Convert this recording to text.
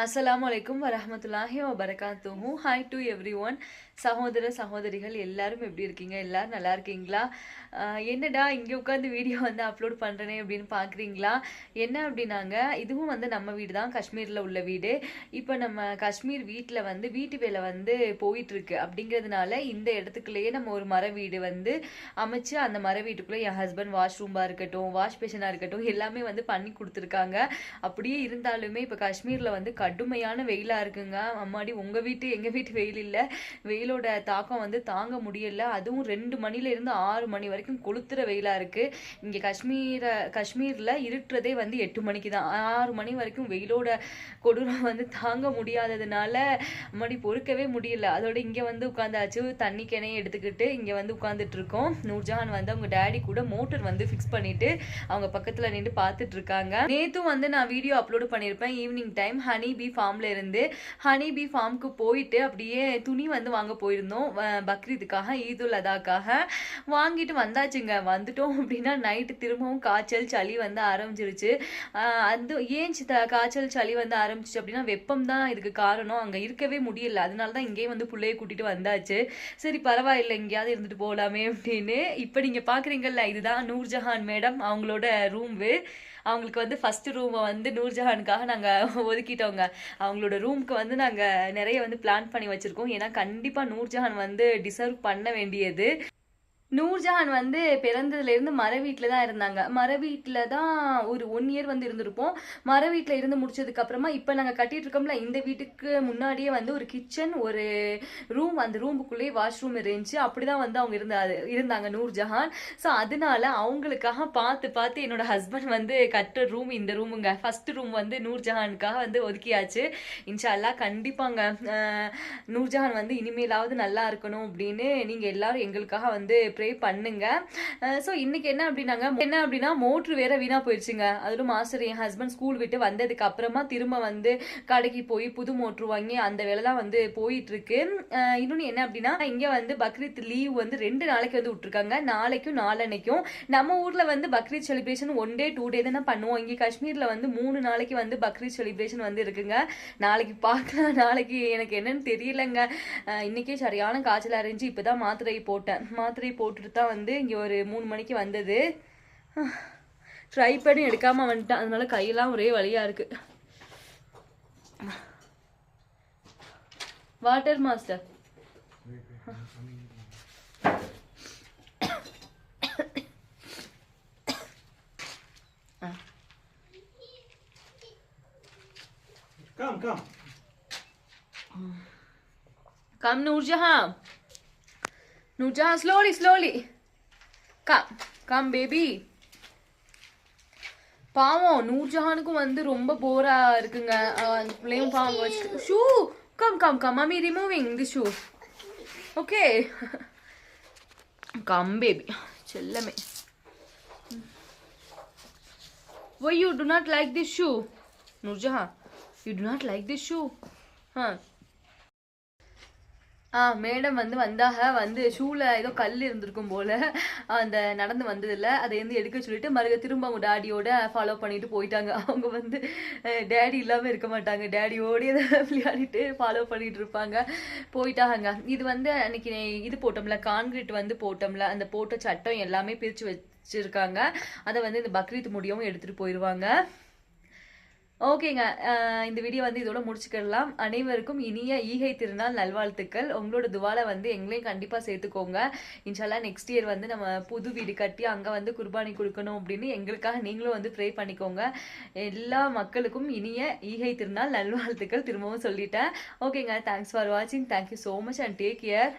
அஸ்ஸலாமு அலைக்கும் வரமத்துல்லாஹி வபரகாத்துஹு. ஹாய் டு எவ்ரி ஒன் சகோதர சகோதரிகள் எல்லாரும் எப்படி இருக்கீங்க? எல்லாரும் நல்லா இருக்கீங்களா? என்னடா இங்கே உட்காந்து வீடியோ வந்து அப்லோட் பண்ணுறேனே அப்படின்னு பார்க்குறீங்களா என்ன அப்படின்னாங்க இதுவும் வந்து நம்ம வீடு தான். காஷ்மீரில் உள்ள வீடு. இப்போ நம்ம காஷ்மீர் வீட்டில் வந்து வீட்டு வேலை வந்து போயிட்டுருக்கு. அப்படிங்கிறதுனால இந்த இடத்துக்குள்ளேயே நம்ம ஒரு மர வீடு வந்து அமைச்சு அந்த மர வீட்டுக்குள்ளே என் ஹஸ்பண்ட் வாஷ்ரூமாக இருக்கட்டும் வாஷ் பேஷனாக இருக்கட்டும் எல்லாமே வந்து பண்ணி கொடுத்துருக்காங்க. அப்படியே இருந்தாலுமே இப்போ காஷ்மீரில் வந்து கடுமையான வெயிலாக இருக்குங்க. அம்மாடி உங்கள் வீட்டு எங்கள் வீட்டு வெயில் இல்லை. வெயிலோட தாக்கம் வந்து தாங்க முடியல. அதுவும் ரெண்டு மணில இருந்து ஆறு மணி வரைக்கும் கொளுத்துற வெயிலாக இருக்குது இங்கே காஷ்மீரை காஷ்மீரில் இருட்டுறதே வந்து எட்டு மணிக்கு தான். ஆறு மணி வரைக்கும் வெயிலோட கொடூரம் வந்து தாங்க முடியாததுனால அம்மாடி பொறுக்கவே முடியல. அதோட இங்கே வந்து உட்காந்தாச்சு. தண்ணி கிணையை எடுத்துக்கிட்டு இங்கே வந்து உட்காந்துட்டு இருக்கோம். நூர்ஜஹான் வந்து அவங்க டேடி கூட மோட்டர் வந்து ஃபிக்ஸ் பண்ணிட்டு அவங்க பக்கத்தில் நின்று பார்த்துட்டு இருக்காங்க. வந்து நான் வீடியோ அப்லோடு பண்ணியிருப்பேன் ஈவினிங் டைம் ஹனி பி ஃபார்ம்ல இருந்து ஹனி பி ஃபார்முக்கு போயிட்டு அப்படியே துணி வந்து வாங்க போயிருந்தோம். பக்ரீதுக்காக ஈதுல் அதாக்காக. வாங்கிட்டு வந்தாச்சுங்க. வந்துட்டோம் அப்படின்னா நைட்டு திரும்பவும் காய்ச்சல் சளி வந்து ஆரம்பிச்சிருச்சு. அது ஏன் காய்ச்சல் சளி வந்து ஆரம்பிச்சிச்சு அப்படின்னா வெப்பம் தான் இதுக்கு காரணம். அங்கே இருக்கவே முடியல. அதனால தான் இங்கேயே வந்து பிள்ளைய கூட்டிட்டு வந்தாச்சு. சரி பரவாயில்ல. எங்கேயாவது இருந்துட்டு போகலாமே அப்படின்னு. இப்போ நீங்கள் பார்க்குறீங்கல்ல இதுதான் நூர்ஜஹான் மேடம் அவங்களோட ரூம்பு அவங்களுக்கு வந்து ஃபர்ஸ்ட் ரூமை வந்து நூர்ஜஹானுக்காக நாங்கள் ஒதுக்கிட்டோங்க. அவங்களோட ரூமுக்கு வந்து நாங்கள் நிறைய வந்து பிளான் பண்ணி வச்சுருக்கோம். ஏன்னா கண்டிப்பாக நூர்ஜஹான் வந்து டிசர்வ் பண்ண வேண்டியது. நூர்ஜஹான் வந்து பிறந்ததுலேருந்து மர வீட்டில் தான் இருந்தாங்க. மர வீட்டில் தான் ஒரு ஒன் இயர் வந்து இருந்திருப்போம். மர வீட்டில் இருந்து முடிச்சதுக்கப்புறமா இப்போ நாங்கள் கட்டிகிட்டு இருக்கோம்ல இந்த வீட்டுக்கு முன்னாடியே வந்து ஒரு கிச்சன் ஒரு ரூம் அந்த ரூமுக்குள்ளேயே வாஷ்ரூம் இருந்துச்சு. அப்படி தான் வந்து அவங்க இருந்தா இருந்தாங்க நூர்ஜஹான். ஸோ அதனால அவங்களுக்காக பார்த்து பார்த்து என்னோட ஹஸ்பண்ட் வந்து கட்டுற ரூம் இந்த ரூமுங்க ஃபர்ஸ்ட் ரூம் வந்து நூர்ஜஹானுக்காக வந்து ஒதுக்கியாச்சு. இன்ஷால்லா கண்டிப்பாங்க. நூர்ஜஹான் வந்து இனிமேலாவது நல்லா இருக்கணும் அப்படின்னு நீங்கள் எல்லாரும் எங்களுக்காக வந்து ப்ரே பண்ணுங்க. ஸோ இன்னைக்கு என்ன அப்படின்னாங்க என்ன அப்படின்னா மோட்ரு வேற வீணா போயிடுச்சுங்க. அதிலும் மாஸ்டர் என் ஹஸ்பண்ட் ஸ்கூல் விட்டு வந்ததுக்கு அப்புறமா திரும்ப வந்து கடைக்கு போய் புது மோட்ரு வாங்கி அந்த வேலை தான் வந்து போயிட்டு இருக்கு இன்னொன்று என்ன அப்படின்னா இங்கே வந்து பக்ரீத் லீவ் வந்து ரெண்டு நாளைக்கு வந்து விட்டுருக்காங்க. நாளைக்கும் நாளன்னைக்கும். நம்ம ஊர்ல வந்து Bakrid celebration one day two day தானே பண்ணுவோம். இங்கே காஷ்மீர்ல வந்து மூணு நாளைக்கு வந்து பக்ரீத் செலிப்ரேஷன் வந்து இருக்குங்க. நாளைக்கு பார்க்கலாம் நாளைக்கு எனக்கு என்னன்னு தெரியலங்க. இன்னைக்கே சரியான காய்ச்சல் அரைஞ்சு இப்பதான் மாத்திரை போட்டேன். மாத்திரை போட்டுட்டு தான் வந்து இங்க ஒரு மூணு மணிக்கு வந்தது. ட்ரை பண்ணி எடுக்காம வந்துட்டேன் அதனால கையெல்லாம் ஒரே வலியா இருக்கு. Water master Come, come. Nuja, slowly, slowly. Come, come, baby. பாவம் நூர்ஜஹானுக்கும் வந்து ரொம்ப போரா இருக்குங்க அந்த பிள்ளையும் பாவம் வச்சு shoe come come come mummy removing the shoe okay come baby Chellamae why you do not like the shoe Noorjahan you do not like the shoe ah ah madam வந்து வந்தாக வந்து ஷூவில் ஏதோ கல் இருந்திருக்கும் போல். அந்த நடந்து வந்ததில்ல. அதை வந்து எடுக்க சொல்லிட்டு மறுக திரும்ப அவங்க டேடியோட ஃபாலோ பண்ணிட்டு போயிட்டாங்க. அவங்க வந்து டேடி இல்லாமல் இருக்க மாட்டாங்க. டேடியோடய விளையாடிட்டு ஃபாலோ பண்ணிட்டு இருப்பாங்க. போயிட்டாங்க. இது வந்து அன்னைக்கு இது போட்டோம்ல. கான்கிரீட் வந்து போட்டோம்ல. அந்த போட்ட சட்டம் எல்லாமே பிரித்து வச்சிருக்காங்க. அதை வந்து இந்த பக்ரீத் முடியவும் எடுத்துகிட்டு போயிடுவாங்க ஓகேங்க. இந்த வீடியோ வந்து இதோட முடிச்சுக்கிடலாம். அனைவருக்கும் இனிய ஈகை திருநாள் நல்வாழ்த்துக்கள். உங்களோட துவால வந்து எங்களையும் கண்டிப்பாக சேர்த்துக்கோங்க. இன்ஷால்லா நெக்ஸ்ட் இயர் வந்து நம்ம புது வீடு கட்டி அங்கே வந்து குர்பானி கொடுக்கணும் அப்படின்னு எங்களுக்காக நீங்களும் வந்து ப்ரே பண்ணிக்கோங்க. எல்லா மக்களுக்கும் இனிய ஈகை திருநாள் நல்வாழ்த்துக்கள். திரும்பவும் சொல்லிட்டேன். ஓகேங்க. தேங்க்ஸ் ஃபார் வாட்சிங் thank you so much and take care